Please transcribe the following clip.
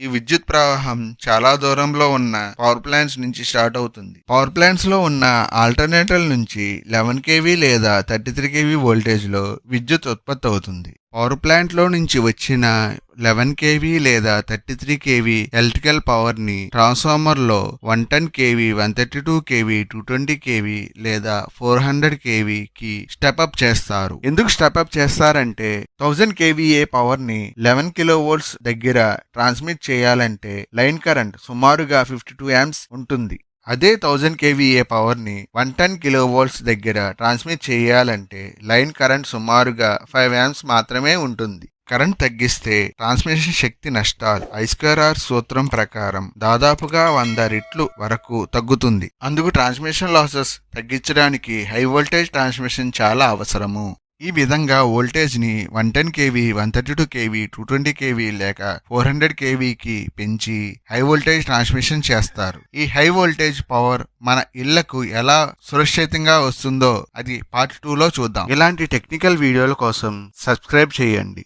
ఈ విద్యుత్ ప్రవాహం చాలా దూరంలో ఉన్న పవర్ ప్లాంట్స్ నుంచి స్టార్ట్ అవుతుంది. పవర్ ప్లాంట్స్లో ఉన్న ఆల్టర్నేటర్ నుంచి లెవెన్ కేవీ లేదా థర్టీ త్రీ కేవీ వోల్టేజ్లో విద్యుత్ ఉత్పత్తి అవుతుంది. పవర్ ప్లాంట్లో నుంచి వచ్చిన లెవెన్ కేవీ లేదా థర్టీ త్రీ కేవీ ఎలక్ట్రికల్ పవర్ని ట్రాన్స్ఫార్మర్లో one ten KV one thirty two KV two twenty KV లేదా ఫోర్ హండ్రెడ్ కేవీకి స్టెప్అప్ స్టెప్ అప్ చేస్తారు. ఎందుకు స్టెప్ అప్ చేస్తారంటే థౌజండ్ కేవీఏ పవర్ని లెవెన్ కిలో వోల్ట్స్ దగ్గర ట్రాన్స్మిట్ చేయాలంటే లైన్ కరెంట్ సుమారుగా ఫిఫ్టీ టూ యామ్స్ ఉంటుంది. అదే థౌజండ్ కేవీఏ పవర్ని వన్ టెన్ కిలో వోల్ట్స్ దగ్గర ట్రాన్స్మిట్ చేయాలంటే లైన్ కరెంట్ సుమారుగా ఫైవ్ యాంప్స్ మాత్రమే ఉంటుంది. కరెంట్ తగ్గిస్తే ట్రాన్స్మిషన్ శక్తి నష్టాలు. ఐస్క్వేఆర్ సూత్రం ప్రకారం దాదాపుగా వంద రెట్లు వరకు తగ్గుతుంది. అందుకు ట్రాన్స్మిషన్ లాసెస్ తగ్గించడానికి హై వోల్టేజ్ ట్రాన్స్మిషన్ చాలా అవసరము. ఈ విధంగా వోల్టేజ్ని one ten KV one thirty two KV two twenty KV లేక ఫోర్ హండ్రెడ్ కేవీకి పెంచి హై వోల్టేజ్ ట్రాన్స్మిషన్ చేస్తారు. ఈ హై వోల్టేజ్ పవర్ మన ఇళ్ళకు ఎలా సురక్షితంగా వస్తుందో అది పార్ట్ టూలో చూద్దాం. ఇలాంటి టెక్నికల్ వీడియోల కోసం సబ్స్క్రైబ్ చేయండి.